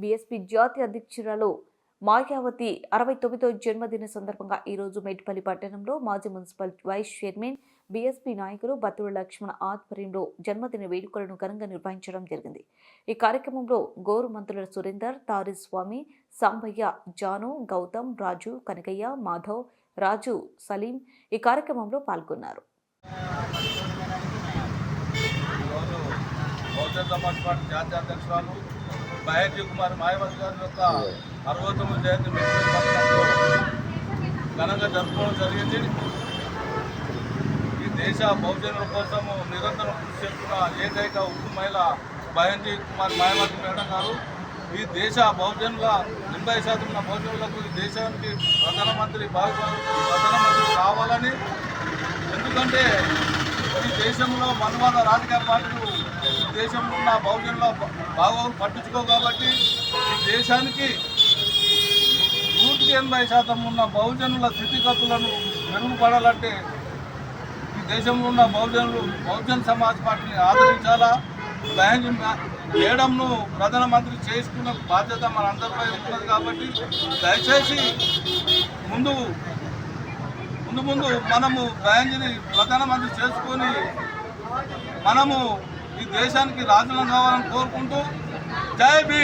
BSP జాతీయ అధ్యక్షురాలు మాయావతి అరవై తొమ్మిదో జన్మదిన సందర్భంగా ఈరోజు మేడ్పల్లి పట్టణంలో మాజీ మున్సిపల్ వైస్ చైర్మన్ బీఎస్పీ నాయకులు బత్తుల లక్ష్మణ ఆధ్వర్యంలో జన్మదిన వేడుకలను ఘనంగా నిర్వహించడం జరిగింది. ఈ కార్యక్రమంలో గోరు మంత్రుల సురేందర్ తారి స్వామి సాంబయ్య జాను గౌతమ్ రాజు కనకయ్య మాధవ్ రాజు సలీం ఈ కార్యక్రమంలో పాల్గొన్నారు. పార్టీ జాతీయ అధ్యక్షురాలు మహేంద్ర కుమార్ మాయావతి గారి యొక్క అరవై తొమ్మిది జయంతి పట్టణంలో ఘనంగా జరుపుకోవడం జరిగింది. ఈ దేశ బహుజనుల కోసము నిరంతరం కృషి చేస్తున్న ఏకైక ఉక్కు మహిళ మహేంద్ర కుమార్ మాయావతి మేడం గారు. ఈ దేశ బహుజనుల ఎనభై శాతం ఉన్న బహుజనులకు ఈ దేశానికి ప్రధానమంత్రి ప్రధానమంత్రి కావాలని. ఎందుకంటే ఈ దేశంలో మనువాద రాజకీయ పార్టీలు దేశంలో ఉన్న బహుజనుల భాగం పట్టించుకో కాబట్టి దేశానికి నూటికి ఎనభై శాతం ఉన్న బహుజనుల స్థితిగతులను మెరుగుపడాలంటే ఈ దేశంలో ఉన్న బహుజనులు బహుజన్ సమాజ్ పార్టీని ఆదరించాలా? బహుజన్ మేడంను ప్రధానమంత్రి చేసుకున్న బాధ్యత మనందరిపై ఉంటుంది కాబట్టి దయచేసి ముందు ముందు ముందు మనము బ్యాంక్ని ప్రధానమంత్రి చేసుకొని మనము ఈ దేశానికి రాజులం కావాలని కోరుకుంటూ జై భీమ్.